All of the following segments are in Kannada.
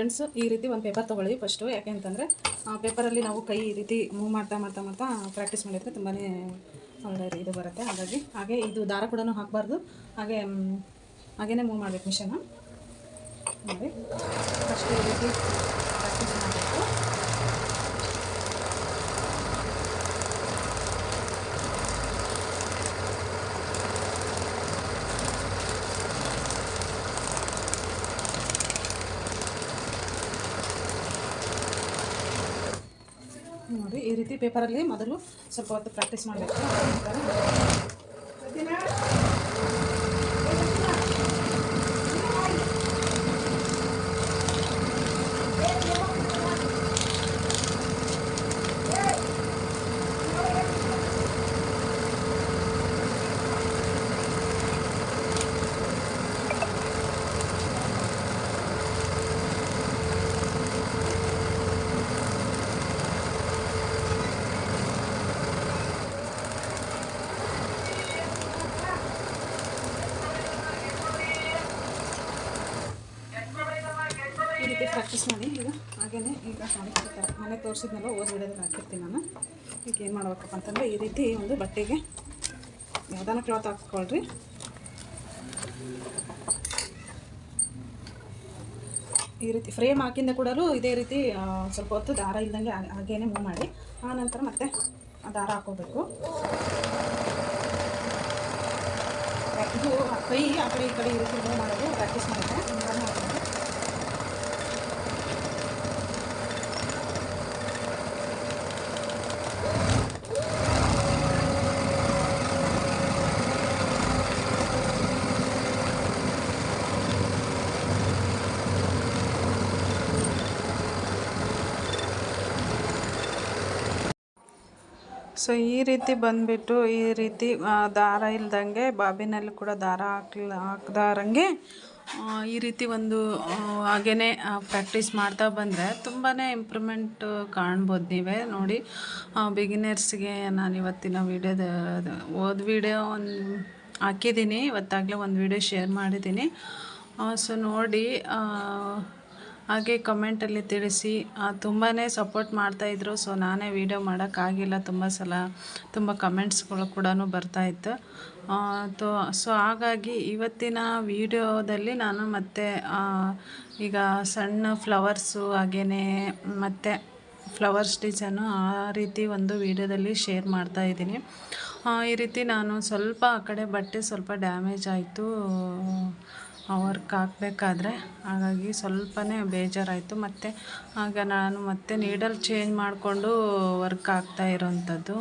ಫ್ರೆಂಡ್ಸ್ ಈ ರೀತಿ ಒಂದು ಪೇಪರ್ ತೊಗೊಳ್ಳಿ ಫಸ್ಟು ಯಾಕೆ ಅಂತಂದರೆ ಪೇಪರಲ್ಲಿ ನಾವು ಕೈ ಈ ರೀತಿ ಮೂವ್ ಮಾಡ್ತಾ ಮಾಡ್ತಾ ಮಾಡ್ತಾ ಪ್ರಾಕ್ಟೀಸ್ ಮಾಡಿದರೆ ತುಂಬಾ ಇದು ಬರುತ್ತೆ. ಹಾಗಾಗಿ, ಹಾಗೆ ಇದು ದಾರ ಕೂಡ ಹಾಕಬಾರ್ದು. ಹಾಗೆ ಹಾಗೇನೇ ಮೂವ್ ಮಾಡಬೇಕು ಮಿಷನ್ನು ನೋಡಿ. ಫಸ್ಟ್ ಈ ರೀತಿ ಪ್ರಾಕ್ಟೀಸ್ ಮಾಡಬೇಕು ನೋಡಿ ಈ ರೀತಿ ಪೇಪರಲ್ಲಿ ಮೊದಲು ಸ್ವಲ್ಪ ಹೊತ್ತು ಪ್ರಾಕ್ಟೀಸ್ ಮಾಡಬೇಕು. ಪ್ರಾಕ್ಟೀಸ್ ಮಾಡಿ ಈಗ, ಹಾಗೇನೆ ಈಗ ಮನೆ ತೋರಿಸಿದ್ನಲ್ಲ ಓದಿ ಬಿಡೋದಕ್ಕೆ ಹಾಕಿರ್ತೀನಿ ನಾನು. ಈಗ ಏನು ಮಾಡ್ಬೇಕಪ್ಪ ಅಂತಂದರೆ, ಈ ರೀತಿ ಒಂದು ಬಟ್ಟೆಗೆ ಯಾವ್ದಾನ ಕ್ಲಾತ್ ಹಾಕ್ಕೊಳ್ರಿ. ಈ ರೀತಿ ಫ್ರೇಮ್ ಹಾಕಿಂದ ಕೂಡ ಇದೇ ರೀತಿ ಸ್ವಲ್ಪ ಹೊತ್ತು ದಾರ ಇಲ್ಲದಂಗೆ ಹಾಗೇನೆ ಮೂವ್ ಮಾಡಿ. ಆ ನಂತರ ಮತ್ತೆ ದಾರ ಹಾಕೋಬೇಕು ಇದು ಕೈ, ಆ ಕಡೆ ಈ ಕಡೆ ಈ ರೀತಿ ಮೂವ್ ಮಾಡೋದು ಪ್ರಾಕ್ಟೀಸ್ ಮಾಡಿದ್ರೆ ಸೊ ಈ ರೀತಿ ಬಂದ್ಬಿಟ್ಟು ಈ ರೀತಿ ದಾರ ಇಲ್ದಂಗೆ, ಬಾಬಿನಲ್ಲಿ ಕೂಡ ದಾರ ಹಾಕ್ಲ, ಹಾಕ್ದಾರಂಗೆ ಈ ರೀತಿ ಒಂದು ಹಾಗೇ ಪ್ರಾಕ್ಟೀಸ್ ಮಾಡ್ತಾ ಬಂದರೆ ತುಂಬಾ ಇಂಪ್ರೂವ್ಮೆಂಟ್ ಕಾಣ್ಬೋದು ನೀವೇ. ನೋಡಿ ಬಿಗಿನರ್ಸ್ಗೆ ನಾನು ಇವತ್ತಿನ ವೀಡಿಯೋದ ಓದ್ ವಿಡಿಯೋ ಒಂದು ಹಾಕಿದ್ದೀನಿ. ಇವತ್ತಾಗಲೇ ಒಂದು ವಿಡಿಯೋ ಶೇರ್ ಮಾಡಿದ್ದೀನಿ. ಸೊ ನೋಡಿ ಹಾಗೆ ಕಮೆಂಟಲ್ಲಿ ತಿಳಿಸಿ. ತುಂಬಾ ಸಪೋರ್ಟ್ ಮಾಡ್ತಾಯಿದ್ರು ಸೊ ನಾನೇ ವೀಡಿಯೋ ಮಾಡೋಕ್ಕಾಗಿಲ್ಲ ತುಂಬ ಸಲ ತುಂಬ ಕಮೆಂಟ್ಸ್ಗಳು ಕೂಡ ಬರ್ತಾಯಿತ್ತು ತೋ ಸೊ ಹಾಗಾಗಿ ಇವತ್ತಿನ ವೀಡಿಯೋದಲ್ಲಿ ನಾನು ಮತ್ತೆ ಈಗ ಸಣ್ಣ ಫ್ಲವರ್ಸು ಹಾಗೆಯೇ ಮತ್ತು ಫ್ಲವರ್ಸ್ ಡಿಸೈನು ಆ ರೀತಿ ಒಂದು ವೀಡಿಯೋದಲ್ಲಿ ಶೇರ್ ಮಾಡ್ತಾ ಇದ್ದೀನಿ. ಈ ರೀತಿ ನಾನು ಸ್ವಲ್ಪ ಆ ಕಡೆ ಬಟ್ಟೆ ಸ್ವಲ್ಪ ಡ್ಯಾಮೇಜ್ ಆಯಿತು. ವರ್ಕ್ ಹಾಕಬೇಕಾದ್ರೆ ಹಾಗಾಗಿ ಸ್ವಲ್ಪನೇ ಬೇಜಾರಾಯಿತು. ಮತ್ತು ಆಗ ನಾನು ಮತ್ತೆ ನೀಡಲ್ ಚೇಂಜ್ ಮಾಡಿಕೊಂಡು ವರ್ಕ್ ಆಗ್ತಾ ಇರೋವಂಥದ್ದು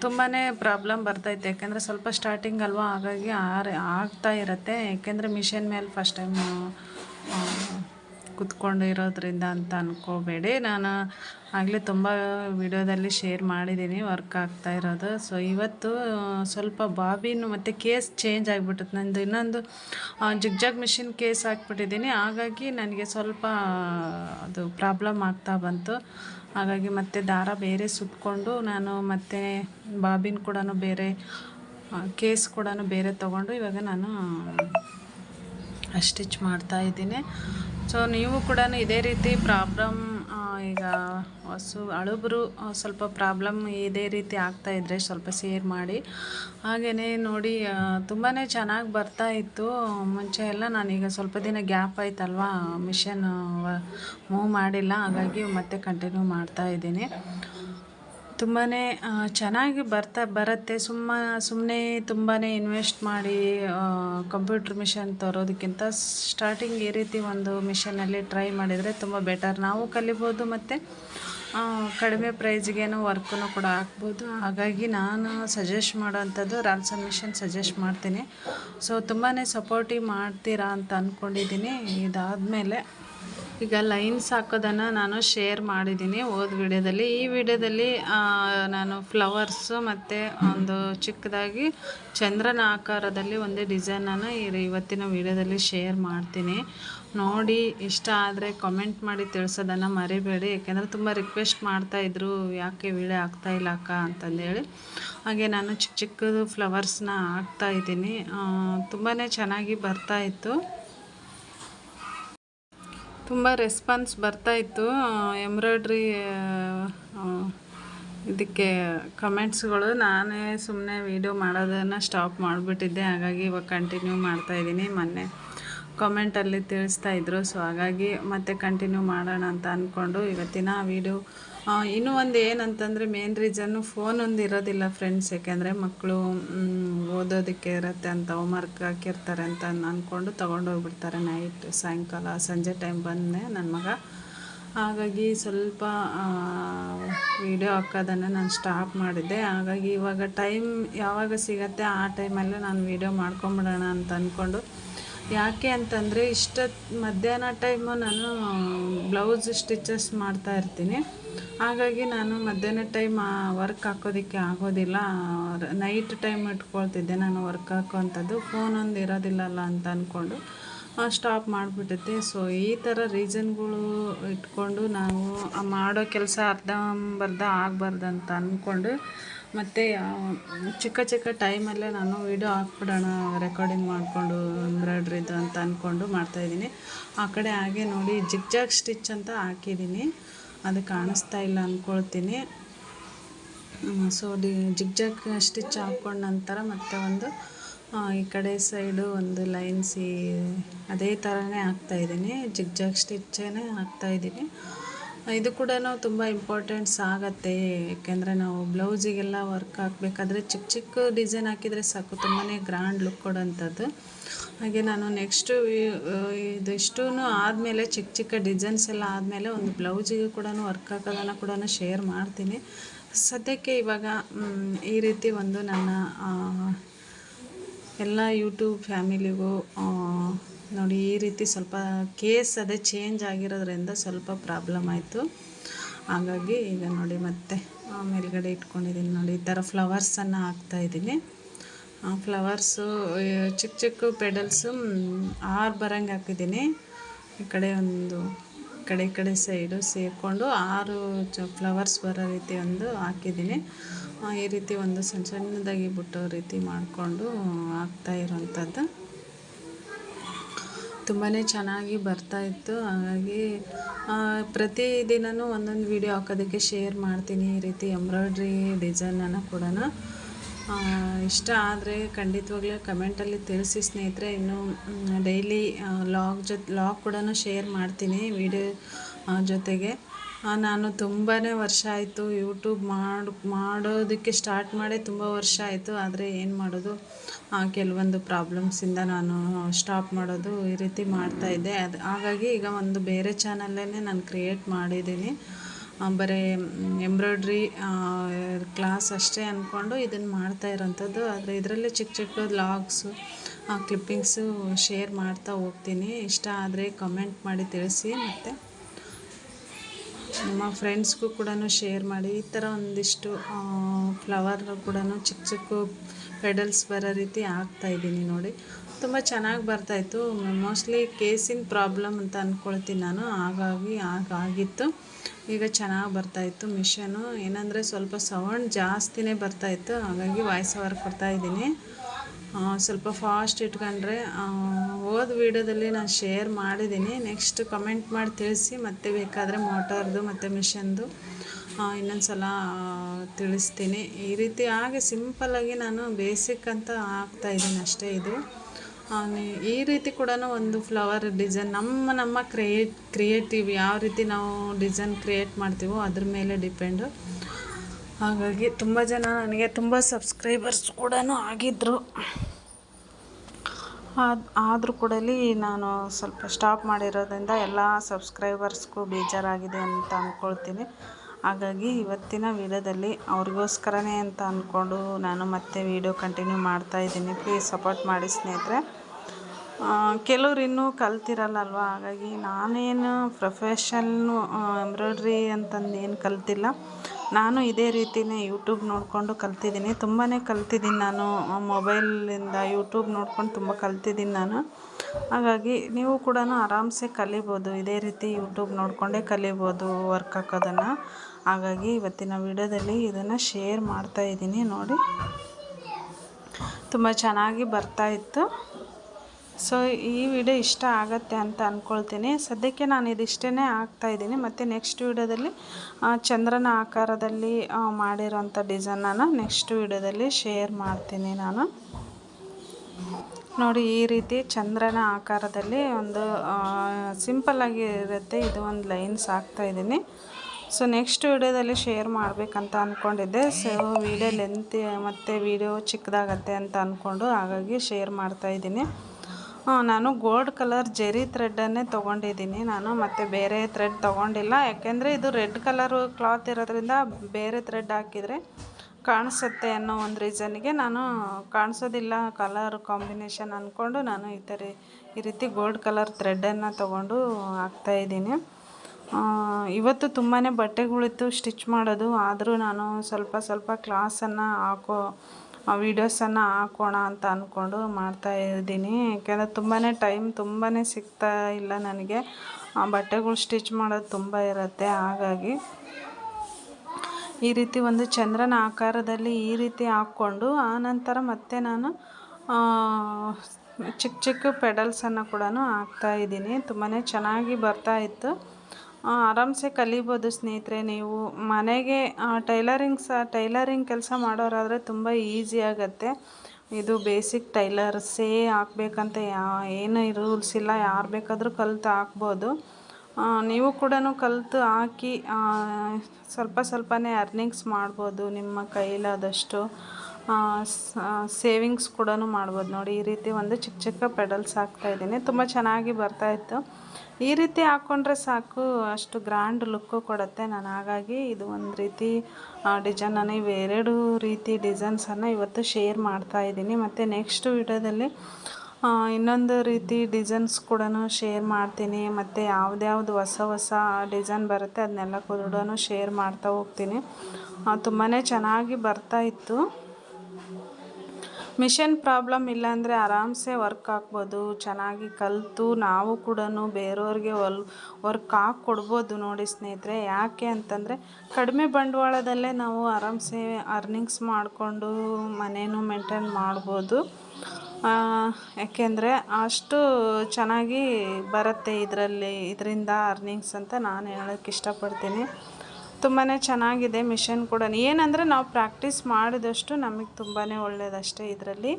ತುಂಬಾ ಪ್ರಾಬ್ಲಮ್ ಬರ್ತೈತೆ. ಯಾಕೆಂದರೆ ಸ್ವಲ್ಪ ಸ್ಟಾರ್ಟಿಂಗ್ ಅಲ್ವಾ? ಹಾಗಾಗಿ ಆರ್ ಆಗ್ತಾ ಇರುತ್ತೆ. ಯಾಕೆಂದರೆ ಮಿಷಿನ್ ಮೇಲೆ ಫಸ್ಟ್ ಟೈಮ್ ಕುತ್ಕೊಂಡು ಇರೋದ್ರಿಂದ ಅಂತ ಅಂದ್ಕೋಬೇಡಿ ನಾನು ಆಗಲೇ ತುಂಬ ವಿಡಿಯೋದಲ್ಲಿ ಶೇರ್ ಮಾಡಿದ್ದೀನಿ, ವರ್ಕ್ ಆಗ್ತಾ ಇರೋದು. ಸೊ ಇವತ್ತು ಸ್ವಲ್ಪ ಬಾಬಿನು ಮತ್ತು ಕೇಸ್ ಚೇಂಜ್ ಆಗಿಬಿಟ್ಟಿತ್ತು ನಂದು ಇನ್ನೊಂದು ಜಿಗ್ಜಾಗ್ ಮಿಷಿನ್ ಕೇಸ್ ಹಾಕ್ಬಿಟ್ಟಿದ್ದೀನಿ. ಹಾಗಾಗಿ ನನಗೆ ಸ್ವಲ್ಪ ಅದು ಪ್ರಾಬ್ಲಮ್ ಆಗ್ತಾ ಬಂತು. ಹಾಗಾಗಿ ಮತ್ತೆ ದಾರ ಬೇರೆ ಸುತ್ಕೊಂಡು ನಾನು ಮತ್ತೆ ಬಾಬಿನ ಕೂಡ ಬೇರೆ ಕೇಸ್ ಕೂಡ ಬೇರೆ ತೊಗೊಂಡು ಇವಾಗ ನಾನು ಸ್ಟಿಚ್ ಮಾಡ್ತಾ ಇದ್ದೀನಿ. ಸೊ ನೀವು ಕೂಡ ಇದೇ ರೀತಿ ಪ್ರಾಬ್ಲಮ್ ಈಗ ಹಸು, ಅಳುಬರು ಸ್ವಲ್ಪ ಪ್ರಾಬ್ಲಮ್ ಇದೇ ರೀತಿ ಆಗ್ತಾ ಇದ್ದರೆ ಸ್ವಲ್ಪ ಸೇರ್ ಮಾಡಿ. ಹಾಗೆಯೇ ನೋಡಿ ತುಂಬಾ ಚೆನ್ನಾಗಿ ಬರ್ತಾ ಇತ್ತು. ಮುಂಚೆ ಎಲ್ಲ ನಾನೀಗ ಸ್ವಲ್ಪ ದಿನ ಗ್ಯಾಪ್ ಆಯ್ತಲ್ವಾ ಮಿಷನ್ ಮೂವ್ ಮಾಡಿಲ್ಲ. ಹಾಗಾಗಿ ಮತ್ತೆ ಕಂಟಿನ್ಯೂ ಮಾಡ್ತಾ ಇದ್ದೀನಿ. ತುಂಬಾ ಚೆನ್ನಾಗಿ ಬರ್ತಾ ಬರುತ್ತೆ. ಸುಮ್ಮ ಸುಮ್ಮನೆ ತುಂಬಾ ಇನ್ವೆಸ್ಟ್ ಮಾಡಿ ಕಂಪ್ಯೂಟ್ರ್ ಮಿಷನ್ ತರೋದಕ್ಕಿಂತ ಸ್ಟಾರ್ಟಿಂಗ್ ಈ ರೀತಿ ಒಂದು ಮಿಷನಲ್ಲಿ ಟ್ರೈ ಮಾಡಿದರೆ ತುಂಬ ಬೆಟರ್ ನಾವು ಕಲಿಬೋದು ಮತ್ತು ಕಡಿಮೆ ಪ್ರೈಸ್ಗೇನು ವರ್ಕನ್ನು ಕೂಡ ಹಾಕ್ಬೋದು ಹಾಗಾಗಿ ನಾನು ಸಜೆಸ್ಟ್ ಮಾಡೋವಂಥದ್ದು ರಾಲ್ಸನ್ ಮಿಷನ್ ಸಜೆಸ್ಟ್ ಮಾಡ್ತೀನಿ. ಸೊ ತುಂಬಾ ಸಪೋರ್ಟಿವ್ ಮಾಡ್ತೀರಾ ಅಂತ ಅಂದ್ಕೊಂಡಿದ್ದೀನಿ ಇದಾದಮೇಲೆ ಈಗ ಲೈನ್ಸ್ ಹಾಕೋದನ್ನು ನಾನು ಶೇರ್ ಮಾಡಿದ್ದೀನಿ ಓದ್ ವಿಡಿಯೋದಲ್ಲಿ. ಈ ವಿಡಿಯೋದಲ್ಲಿ ನಾನು ಫ್ಲವರ್ಸು ಮತ್ತು ಒಂದು ಚಿಕ್ಕದಾಗಿ ಚಂದ್ರನ ಆಕಾರದಲ್ಲಿ ಒಂದು ಡಿಸೈನನ್ನು ಇವತ್ತಿನ ವಿಡಿಯೋದಲ್ಲಿ ಶೇರ್ ಮಾಡ್ತೀನಿ. ನೋಡಿ, ಇಷ್ಟ ಆದರೆ ಕಮೆಂಟ್ ಮಾಡಿ ತಿಳಿಸೋದನ್ನು ಮರಿಬೇಡಿ. ಯಾಕೆಂದರೆ ತುಂಬ ರಿಕ್ವೆಸ್ಟ್ ಮಾಡ್ತಾಯಿದ್ರು ಯಾಕೆ ವಿಡಿಯೋ ಆಗ್ತಾ ಇಲ್ಲ ಅಕ್ಕ ಅಂತಂದೇಳಿ. ಹಾಗೆ ನಾನು ಚಿಕ್ಕ ಚಿಕ್ಕದು ಫ್ಲವರ್ಸ್ನ ಹಾಕ್ತಾಯಿದ್ದೀನಿ ತುಂಬಾ ಚೆನ್ನಾಗಿ ಬರ್ತಾಯಿತ್ತು ತುಂಬ ರೆಸ್ಪಾನ್ಸ್ ಬರ್ತಾ ಇತ್ತು. ಎಂಬ್ರಾಯ್ಡ್ರಿ ಇದಕ್ಕೆ ಕಮೆಂಟ್ಸ್ಗಳು ನಾನೇ ಸುಮ್ಮನೆ ವೀಡಿಯೋ ಮಾಡೋದನ್ನು ಸ್ಟಾಪ್ ಮಾಡಿಬಿಟ್ಟಿದ್ದೆ. ಹಾಗಾಗಿ ಇವಾಗ ಕಂಟಿನ್ಯೂ ಮಾಡ್ತಾಯಿದ್ದೀನಿ ಮೊನ್ನೆ ಕಾಮೆಂಟಲ್ಲಿ ತಿಳಿಸ್ತಾ ಇದ್ರು. ಸೊ ಹಾಗಾಗಿ ಮತ್ತೆ ಕಂಟಿನ್ಯೂ ಮಾಡೋಣ ಅಂತ ಅಂದ್ಕೊಂಡು ಇವತ್ತಿನ ವೀಡಿಯೋ ಇನ್ನೂ ಒಂದು ಏನಂತಂದರೆ ಮೇನ್ ರೀಸನ್ನು ಫೋನ್ ಒಂದು ಇರೋದಿಲ್ಲ ಫ್ರೆಂಡ್ಸ್ ಯಾಕೆಂದರೆ ಮಕ್ಕಳು ಓದೋದಕ್ಕೆ ಇರುತ್ತೆ ಅಂತ ಹೋಮ್ವರ್ಕ್ ಹಾಕಿರ್ತಾರೆ ಅಂತ ಅಂದ್ಕೊಂಡು ತೊಗೊಂಡೋಗ್ಬಿಡ್ತಾರೆ ನೈಟ್ ಸಾಯಂಕಾಲ, ಸಂಜೆ ಟೈಮ್ ಬಂದೆ ನನ್ನ ಮಗ. ಹಾಗಾಗಿ ಸ್ವಲ್ಪ ವೀಡಿಯೋ ಹಾಕೋದನ್ನು ನಾನು ಸ್ಟಾಪ್ ಮಾಡಿದ್ದೆ. ಹಾಗಾಗಿ ಇವಾಗ ಟೈಮ್ ಯಾವಾಗ ಸಿಗತ್ತೆ ಆ ಟೈಮಲ್ಲೇ ನಾನು ವೀಡಿಯೋ ಮಾಡ್ಕೊಂಬಿಡೋಣ ಅಂತ ಅಂದ್ಕೊಂಡು ಯಾಕೆ ಅಂತಂದರೆ ಇಷ್ಟ ಮಧ್ಯಾಹ್ನ ಟೈಮು ನಾನು ಬ್ಲೌಸ್ ಸ್ಟಿಚಸ್ ಮಾಡ್ತಾ ಇರ್ತೀನಿ. ಹಾಗಾಗಿ ನಾನು ಮಧ್ಯಾಹ್ನ ಟೈಮ್ ವರ್ಕ್ ಹಾಕೋದಕ್ಕೆ ಆಗೋದಿಲ್ಲ. ನೈಟ್ ಟೈಮ್ ಇಟ್ಕೊಳ್ತಿದ್ದೆ ನಾನು ವರ್ಕ್ ಹಾಕೋವಂಥದ್ದು. ಫೋನ್ ಒಂದು ಇರೋದಿಲ್ಲಲ್ಲ ಅಂತ ಅಂದ್ಕೊಂಡು ಸ್ಟಾಪ್ ಮಾಡಿಬಿಟ್ಟಿದ್ದೆ. ಸೊ ಈ ಥರ ರೀಸನ್ಗಳು ಇಟ್ಕೊಂಡು ನಾವು ಮಾಡೋ ಕೆಲಸ ಅರ್ಧಂಬರ್ಧ ಆಗಬಾರ್ದು ಅಂತ ಅಂದ್ಕೊಂಡು ಮತ್ತು ಚಿಕ್ಕ ಚಿಕ್ಕ ಟೈಮಲ್ಲೇ ನಾನು ವೀಡಿಯೋ ಹಾಕ್ಬಿಡೋಣ ರೆಕಾರ್ಡಿಂಗ್ ಮಾಡಿಕೊಂಡು ಎಂಬ್ರಾಯ್ಡ್ರಿದು ಅಂತ ಅಂದ್ಕೊಂಡು ಮಾಡ್ತಾಯಿದ್ದೀನಿ ಆ ಕಡೆ ಹಾಗೆ ನೋಡಿ, ಜಿಗ್ಜಾಗ್ ಸ್ಟಿಚ್ ಅಂತ ಹಾಕಿದ್ದೀನಿ. ಅದು ಕಾಣಿಸ್ತಾ ಇಲ್ಲ ಅಂದ್ಕೊಳ್ತೀನಿ so the zig zag stitch ಹಾಕ್ಕೊಂಡ ನಂತರ ಮತ್ತೆ ಒಂದು ಈ ಕಡೆ ಸೈಡು ಒಂದು ಲೈನ್ಸಿ ಅದೇ ಥರನೇ ಹಾಕ್ತಾಯಿದ್ದೀನಿ ಜಿಗ್ ಜಾಗ್ ಸ್ಟಿಚ್ಚೇ ಹಾಕ್ತಾಯಿದ್ದೀನಿ ಇದು ಕೂಡ ತುಂಬ ಇಂಪಾರ್ಟೆಂಟ್ಸ್ ಆಗುತ್ತೆ. ಏಕೆಂದರೆ ನಾವು ಬ್ಲೌಸಿಗೆಲ್ಲ ವರ್ಕ್ ಹಾಕಬೇಕಾದ್ರೆ ಚಿಕ್ಕ ಚಿಕ್ಕ ಡಿಸೈನ್ ಹಾಕಿದರೆ ಸಾಕು ತುಂಬಾ ಗ್ರ್ಯಾಂಡ್ ಲುಕ್ ಕೊಡೋಂಥದ್ದು. ಹಾಗೆ ನಾನು ನೆಕ್ಸ್ಟು ಇದಿಷ್ಟೂ ಆದಮೇಲೆ ಚಿಕ್ಕ ಚಿಕ್ಕ ಡಿಸೈನ್ಸ್ ಎಲ್ಲ ಆದಮೇಲೆ ಒಂದು ಬ್ಲೌಸಿಗೆ ಕೂಡ ವರ್ಕ್ ಹಾಕೋದನ್ನು ಕೂಡ ಶೇರ್ ಮಾಡ್ತೀನಿ. ಸದ್ಯಕ್ಕೆ ಇವಾಗ ಈ ರೀತಿ ಒಂದು ನನ್ನ ಎಲ್ಲ ಯೂಟ್ಯೂಬ್ ಫ್ಯಾಮಿಲಿಗೂ ನೋಡಿ ಈ ರೀತಿ ಸ್ವಲ್ಪ ಕೇಸ್ ಅದೇ ಚೇಂಜ್ ಆಗಿರೋದ್ರಿಂದ ಸ್ವಲ್ಪ ಪ್ರಾಬ್ಲಮ್ ಆಯಿತು. ಹಾಗಾಗಿ ಈಗ ನೋಡಿ ಮತ್ತೆ ಮೇಲ್ಗಡೆ ಇಟ್ಕೊಂಡಿದ್ದೀನಿ ನೋಡಿ, ಈ ಥರ ಫ್ಲವರ್ಸನ್ನು ಹಾಕ್ತಾಯಿದ್ದೀನಿ ಫ್ಲವರ್ಸು ಚಿಕ್ಕ ಚಿಕ್ಕ ಪೆಡಲ್ಸು ಆರು ಬರಂಗೆ ಹಾಕಿದ್ದೀನಿ. ಈ ಕಡೆ ಒಂದು, ಕಡೆ ಕಡೆ ಸೈಡು ಸೇರಿಕೊಂಡು ಆರು ಚ, ಫ್ಲವರ್ಸ್ ಬರೋ ರೀತಿ ಒಂದು ಹಾಕಿದ್ದೀನಿ. ಈ ರೀತಿ ಒಂದು ಸಣ್ಣ ಸಣ್ಣದಾಗಿ ಬಿಟ್ಟೋ ರೀತಿ ಮಾಡಿಕೊಂಡು ಹಾಕ್ತಾ ಇರೋವಂಥದ್ದು ತುಂಬಾ ಚೆನ್ನಾಗಿ ಬರ್ತಾಯಿತ್ತು ಹಾಗಾಗಿ ಪ್ರತಿದಿನವೂ ಒಂದೊಂದು ವಿಡಿಯೋ ಹಾಕೋದಕ್ಕೆ ಶೇರ್ ಮಾಡ್ತೀನಿ. ಈ ರೀತಿ ಎಂಬ್ರಾಯ್ಡ್ರಿ ಡಿಸೈನನ್ನು ಕೂಡ ಇಷ್ಟ ಆದರೆ ಖಂಡಿತವಾಗ್ಲೂ ಕಮೆಂಟಲ್ಲಿ ತಿಳಿಸಿ ಸ್ನೇಹಿತರೆ. ಇನ್ನು ಡೈಲಿ ಲಾಗ್ ಜೊತೆ ಲಾಗ್ ಕೂಡ ಶೇರ್ ಮಾಡ್ತೀನಿ ವಿಡಿಯೋ ಜೊತೆಗೆ. ನಾನು ತುಂಬಾ ವರ್ಷ ಆಯಿತು ಯೂಟ್ಯೂಬ್ ಮಾಡಿ, ಮಾಡೋದಕ್ಕೆ ಸ್ಟಾರ್ಟ್ ಮಾಡಿ ತುಂಬ ವರ್ಷ ಆಯಿತು. ಆದರೆ ಏನು ಮಾಡೋದು? ಕೆಲವೊಂದು ಪ್ರಾಬ್ಲಮ್ಸಿಂದ ನಾನು ಸ್ಟಾಪ್ ಮಾಡೋದು ಈ ರೀತಿ ಮಾಡ್ತಾಯಿದ್ದೆ ಅದು, ಹಾಗಾಗಿ ಈಗ ಒಂದು ಬೇರೆ ಚಾನಲ್ಲೇ ನಾನು ಕ್ರಿಯೇಟ್ ಮಾಡಿದ್ದೀನಿ. ಬರೀ ಎಂಬ್ರಾಯ್ಡ್ರಿ ಕ್ಲಾಸ್ ಅಷ್ಟೇ ಅಂದ್ಕೊಂಡು ಇದನ್ನು ಮಾಡ್ತಾ ಇರೋಂಥದ್ದು. ಆದರೆ ಇದರಲ್ಲೇ ಚಿಕ್ಕ ಚಿಕ್ಕ ಲಾಗ್ಸು ಕ್ಲಿಪ್ಪಿಂಗ್ಸು ಶೇರ್ ಮಾಡ್ತಾ ಹೋಗ್ತೀನಿ. ಇಷ್ಟ ಆದರೆ ಕಮೆಂಟ್ ಮಾಡಿ ತಿಳಿಸಿ. ಮತ್ತು ನಮ್ಮ ಫ್ರೆಂಡ್ಸ್ಗೂ ಕೂಡ ಶೇರ್ ಮಾಡಿ. ಈ ಥರ ಒಂದಿಷ್ಟು ಫ್ಲವರ್ ಕೂಡ ಚಿಕ್ಕ ಚಿಕ್ಕ ಪೆಡಲ್ಸ್ ಬರೋ ರೀತಿ ಹಾಕ್ತಾಯಿದ್ದೀನಿ ನೋಡಿ. ತುಂಬ ಚೆನ್ನಾಗಿ ಬರ್ತಾಯಿತ್ತು ಮೋಸ್ಟ್ಲಿ ಕೇಸಿನ ಪ್ರಾಬ್ಲಮ್ ಅಂತ ಅಂದ್ಕೊಳ್ತೀನಿ ನಾನು. ಹಾಗಾಗಿ ಆಗಿತ್ತು ಈಗ ಚೆನ್ನಾಗಿ ಬರ್ತಾಯಿತ್ತು ಮಿಷನು. ಏನಂದರೆ ಸ್ವಲ್ಪ ಸೌಂಡ್ ಜಾಸ್ತಿನೇ ಬರ್ತಾಯಿತ್ತು ಹಾಗಾಗಿ ವಾಯ್ಸ್ ಓವರ್ ಕೊಡ್ತಾಯಿದ್ದೀನಿ ಸ್ವಲ್ಪ ಫಾಸ್ಟ್ ಇಟ್ಕೊಂಡ್ರೆ ಹೋದ ವೀಡಿಯೋದಲ್ಲಿ ನಾನು ಶೇರ್ ಮಾಡಿದ್ದೀನಿ. ನೆಕ್ಸ್ಟ್ ಕಮೆಂಟ್ ಮಾಡಿ ತಿಳಿಸಿ, ಮತ್ತೆ ಬೇಕಾದರೆ ಮೋಟಾರ್ದು, ಮತ್ತು ಮಿಷನ್ದು ಇನ್ನೊಂದು ಸಲ ತಿಳಿಸ್ತೀನಿ. ಈ ರೀತಿ ಹಾಗೆ ಸಿಂಪಲ್ಲಾಗಿ ನಾನು ಬೇಸಿಕ್ ಅಂತ ಹಾಕ್ತಾಯಿದ್ದೀನಿ ಅಷ್ಟೇ ಇದು. ಈ ರೀತಿ ಕೂಡ ಒಂದು ಫ್ಲವರ್ ಡಿಸೈನ್ ನಮ್ಮ ನಮ್ಮ ಕ್ರಿಯೇಟ್ ಕ್ರಿಯೇಟಿವ್ ಯಾವ ರೀತಿ ನಾವು ಡಿಸೈನ್ ಕ್ರಿಯೇಟ್ ಮಾಡ್ತೀವೋ ಅದ್ರ ಮೇಲೆ ಡಿಪೆಂಡು ಹಾಗಾಗಿ ತುಂಬ ಜನ ನನಗೆ ತುಂಬ ಸಬ್ಸ್ಕ್ರೈಬರ್ಸ್ ಕೂಡ ಆಗಿದ್ದರು ಆದರೂ ಕೂಡ ನಾನು ಸ್ವಲ್ಪ ಸ್ಟಾಪ್ ಮಾಡಿರೋದ್ರಿಂದ ಎಲ್ಲ ಸಬ್ಸ್ಕ್ರೈಬರ್ಸ್ಗೂ ಬೇಜಾರಾಗಿದೆ ಅಂತ ಅಂದ್ಕೊಳ್ತೀನಿ ಹಾಗಾಗಿ ಇವತ್ತಿನ ವೀಡಿಯೋದಲ್ಲಿ ಅವ್ರಿಗೋಸ್ಕರನೇ ಅಂತ ಅಂದ್ಕೊಂಡು ನಾನು ಮತ್ತೆ ವೀಡಿಯೋ ಕಂಟಿನ್ಯೂ ಮಾಡ್ತಾಯಿದ್ದೀನಿ ಪ್ಲೀಸ್ ಸಪೋರ್ಟ್ ಮಾಡಿ ಸ್ನೇಹಿತರೆ. ಕೆಲವ್ರು ಇನ್ನೂ ಕಲ್ತಿರಲ್ಲಲ್ವ? ಹಾಗಾಗಿ ನಾನೇನು ಪ್ರೊಫೆಷನ್ನು ಎಂಬ್ರಾಯ್ಡ್ರಿ ಅಂತಂದು ಏನು ಕಲ್ತಿಲ್ಲ. ನಾನು ಇದೇ ರೀತಿಯೇ ಯೂಟ್ಯೂಬ್ ನೋಡಿಕೊಂಡು ಕಲ್ತಿದ್ದೀನಿ. ತುಂಬಾ ಕಲ್ತಿದ್ದೀನಿ ನಾನು ಮೊಬೈಲಿಂದ ಯೂಟ್ಯೂಬ್ ನೋಡ್ಕೊಂಡು ತುಂಬ ಕಲ್ತಿದ್ದೀನಿ ನಾನು. ಹಾಗಾಗಿ ನೀವು ಕೂಡ ಆರಾಮ್ಸೆ ಕಲಿಬೋದು. ಇದೇ ರೀತಿ ಯೂಟ್ಯೂಬ್ ನೋಡಿಕೊಂಡೇ ಕಲಿಬೋದು ವರ್ಕ್ ಹಾಕೋದನ್ನು. ಹಾಗಾಗಿ ಇವತ್ತಿನ ವಿಡಿಯೋದಲ್ಲಿ ಇದನ್ನು ಶೇರ್ ಮಾಡ್ತಾಯಿದ್ದೀನಿ ನೋಡಿ. ತುಂಬ ಚೆನ್ನಾಗಿ ಬರ್ತಾಯಿತ್ತು ಸೊ ಈ ವಿಡಿಯೋ ಇಷ್ಟ ಆಗತ್ತೆ ಅಂತ ಅಂದ್ಕೊಳ್ತೀನಿ ಸದ್ಯಕ್ಕೆ ನಾನು ಇದಿಷ್ಟೇ ಹಾಕ್ತಾಯಿದ್ದೀನಿ ಮತ್ತು ನೆಕ್ಸ್ಟ್ ವಿಡಿಯೋದಲ್ಲಿ ಚಂದ್ರನ ಆಕಾರದಲ್ಲಿ ಮಾಡಿರೋಂಥ ಡಿಸೈನನ್ನು ನೆಕ್ಸ್ಟ್ ವಿಡಿಯೋದಲ್ಲಿ ಶೇರ್ ಮಾಡ್ತೀನಿ ನಾನು. ನೋಡಿ ಈ ರೀತಿ ಚಂದ್ರನ ಆಕಾರದಲ್ಲಿ ಒಂದು ಸಿಂಪಲ್ಲಾಗಿ ಇರುತ್ತೆ. ಇದು ಒಂದು ಲೈನ್ಸ್ ಹಾಕ್ತಾ ಇದ್ದೀನಿ. ಸೊ ನೆಕ್ಸ್ಟ್ ವಿಡಿಯೋದಲ್ಲಿ ಶೇರ್ ಮಾಡಬೇಕಂತ ಅಂದ್ಕೊಂಡಿದ್ದೆ ಸೊ ವಿಡಿಯೋ ಲೆಂತ್ ಮತ್ತು ವಿಡಿಯೋ ಚಿಕ್ಕದಾಗತ್ತೆ ಅಂತ ಅಂದ್ಕೊಂಡು ಹಾಗಾಗಿ ಶೇರ್ ಮಾಡ್ತಾ ಇದ್ದೀನಿ. ಆ, ನಾನು ಗೋಲ್ಡ್ ಕಲರ್ ಜೆರಿ ಥ್ರೆಡ್ಡನ್ನೇ ತೊಗೊಂಡಿದ್ದೀನಿ. ನಾನು ಮತ್ತು ಬೇರೆ ಥ್ರೆಡ್ ತೊಗೊಂಡಿಲ್ಲ. ಯಾಕೆಂದರೆ ಇದು ರೆಡ್ ಕಲರು ಕ್ಲಾತ್ ಇರೋದ್ರಿಂದ ಬೇರೆ ಥ್ರೆಡ್ ಹಾಕಿದರೆ ಕಾಣಿಸುತ್ತೆ ಅನ್ನೋ ಒಂದು ರೀಸನ್ಗೆ ನಾನು ಕಾಣಿಸೋದಿಲ್ಲ ಕಲರ್ ಕಾಂಬಿನೇಷನ್ ಅಂದ್ಕೊಂಡು ನಾನು ಈ ಥರ ಈ ರೀತಿ ಗೋಲ್ಡ್ ಕಲರ್ ಥ್ರೆಡ್ಡನ್ನು ತೊಗೊಂಡು ಹಾಕ್ತಾಯಿದ್ದೀನಿ ಇವತ್ತು ತುಂಬಾ ಬಟ್ಟೆಗಳಿತ್ತು, ಸ್ಟಿಚ್ ಮಾಡೋದು. ಆದರೂ ನಾನು ಸ್ವಲ್ಪ ಸ್ವಲ್ಪ ಕ್ಲಾಸನ್ನು ಹಾಕೋ ವೀಡಿಯೋಸನ್ನು ಹಾಕೋಣ ಅಂತ ಅಂದ್ಕೊಂಡು ಮಾಡ್ತಾ ಇದ್ದೀನಿ. ಯಾಕೆಂದರೆ ತುಂಬಾ ಟೈಮ್ ತುಂಬಾ ಸಿಗ್ತಾ ಇಲ್ಲ ನನಗೆ. ಬಟ್ಟೆಗಳು ಸ್ಟಿಚ್ ಮಾಡೋದು ತುಂಬ ಇರುತ್ತೆ, ಹಾಗಾಗಿ ಈ ರೀತಿ ಒಂದು ಚಂದ್ರನ ಆಕಾರದಲ್ಲಿ ಈ ರೀತಿ ಹಾಕ್ಕೊಂಡು ಆನಂತರ ಮತ್ತೆ ನಾನು ಚಿಕ್ಕ ಚಿಕ್ಕ ಪೆಡಲ್ಸನ್ನು ಕೂಡ ಹಾಕ್ತಾ ಇದ್ದೀನಿ. ತುಂಬಾ ಚೆನ್ನಾಗಿ ಬರ್ತಾ ಇತ್ತು. ಆರಾಮ್ಸೆ ಕಲಿಬೋದು ಸ್ನೇಹಿತರೆ ನೀವು. ಮನೆಗೆ ಟೈಲರಿಂಗ್ ಸಹ ಟೈಲರಿಂಗ್ ಕೆಲಸ ಮಾಡೋರಾದರೆ ತುಂಬ ಈಸಿ ಆಗುತ್ತೆ. ಇದು ಬೇಸಿಕ್ ಟೈಲರ್ಸೇ ಹಾಕ್ಬೇಕಂತ ಯಾ, ಏನು ರೂಲ್ಸ್ ಇಲ್ಲ. ಯಾರು ಬೇಕಾದರೂ ಕಲ್ತು ಹಾಕ್ಬೋದು. ನೀವು ಕೂಡ ಕಲಿತು ಹಾಕಿ ಸ್ವಲ್ಪ ಸ್ವಲ್ಪನೇ ಅರ್ನಿಂಗ್ಸ್ ಮಾಡ್ಬೋದು ನಿಮ್ಮ ಕೈಲಾದಷ್ಟು. ಸೇವಿಂಗ್ಸ್ ಕೂಡ ಮಾಡ್ಬೋದು ನೋಡಿ. ಈ ರೀತಿ ಒಂದು ಚಿಕ್ಕ ಚಿಕ್ಕ ಪೆಡಲ್ಸ್ ಹಾಕ್ತಾ ಇದ್ದೀನಿ. ತುಂಬ ಚೆನ್ನಾಗಿ ಬರ್ತಾಯಿತ್ತು ಈ ರೀತಿ ಹಾಕ್ಕೊಂಡ್ರೆ ಸಾಕು, ಅಷ್ಟು ಗ್ರ್ಯಾಂಡ್ ಲುಕ್ಕು ಕೊಡುತ್ತೆ ನಾನು. ಹಾಗಾಗಿ ಇದು ಒಂದು ರೀತಿ ಡಿಸೈನ್ ನಾನು ಇವೆರಡು ರೀತಿ ಡಿಸೈನ್ಸನ್ನು ಇವತ್ತು ಶೇರ್ ಮಾಡ್ತಾ ಇದ್ದೀನಿ. ಮತ್ತು ನೆಕ್ಸ್ಟ್ ವಿಡಿಯೋದಲ್ಲಿ ಇನ್ನೊಂದು ರೀತಿ ಡಿಸೈನ್ಸ್ ಕೂಡ ಶೇರ್ ಮಾಡ್ತೀನಿ. ಮತ್ತು ಯಾವುದ್ಯಾವ್ದು ಹೊಸ ಹೊಸ ಡಿಸೈನ್ ಬರುತ್ತೆ, ಅದನ್ನೆಲ್ಲ ಕೂಡ ಶೇರ್ ಮಾಡ್ತಾ ಹೋಗ್ತೀನಿ. ತುಂಬಾ ಚೆನ್ನಾಗಿ ಬರ್ತಾ ಇತ್ತು. ಮಿಷನ್ ಪ್ರಾಬ್ಲಮ್ ಇಲ್ಲಾಂದರೆ ಆರಾಮ್ಸೆ ವರ್ಕ್ ಹಾಕ್ಬೋದು ಚೆನ್ನಾಗಿ ಕಲಿತು ನಾವು ಕೂಡ ಬೇರೆಯವ್ರಿಗೆ ಹೊಲ್ ವರ್ಕ್ ಹಾಕಿ ಕೊಡ್ಬೋದು ನೋಡಿ ಸ್ನೇಹಿತರೆ. ಯಾಕೆ ಅಂತಂದರೆ ಕಡಿಮೆ ಬಂಡವಾಳದಲ್ಲೇ ನಾವು ಆರಾಮ್ಸೆ ಅರ್ನಿಂಗ್ಸ್ ಮಾಡಿಕೊಂಡು ಮನೇನೂ ಮೇಂಟೈನ್ ಮಾಡ್ಬೋದು. ಯಾಕೆಂದರೆ ಅಷ್ಟು ಚೆನ್ನಾಗಿ ಬರುತ್ತೆ ಇದರಲ್ಲಿ, ಇದರಿಂದ ಅರ್ನಿಂಗ್ಸ್ ಅಂತ ನಾನು ಹೇಳೋಕ್ಕೆ ಇಷ್ಟಪಡ್ತೀನಿ. ತುಂಬಾ ಚೆನ್ನಾಗಿದೆ ಮಿಷನ್ ಕೂಡ. ಏನಂದರೆ ನಾವು ಪ್ರಾಕ್ಟೀಸ್ ಮಾಡಿದಷ್ಟು ನಮಗೆ ತುಂಬಾ ಒಳ್ಳೆಯದಷ್ಟೇ ಇದರಲ್ಲಿ.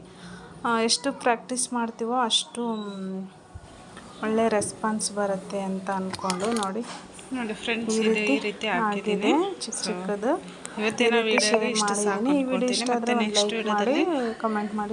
ಎಷ್ಟು ಪ್ರಾಕ್ಟೀಸ್ ಮಾಡ್ತೀವೋ ಅಷ್ಟು ಒಳ್ಳೆ ರೆಸ್ಪಾನ್ಸ್ ಬರುತ್ತೆ ಅಂತ ಅಂದ್ಕೊಂಡು ನೋಡಿ. ನೋಡಿ ಫ್ರೆಂಡ್ಸ್ ಈ ರೀತಿ ಹಾಕಿದ್ದೀನಿ. ಚಿಕ್ಕ ಚಿಕ್ಕದು. ಇವತ್ತಿನ ವಿಡಿಯೋ ಇಷ್ಟು ಸಾಕು ಈ ವಿಡಿಯೋ ಇಷ್ಟ ಮತ್ತೆ ಆದರೆ ನೆಕ್ಸ್ಟ್ ವಿಡಿಯೋದಲ್ಲಿ ಕಮೆಂಟ್ ಮಾಡಿ.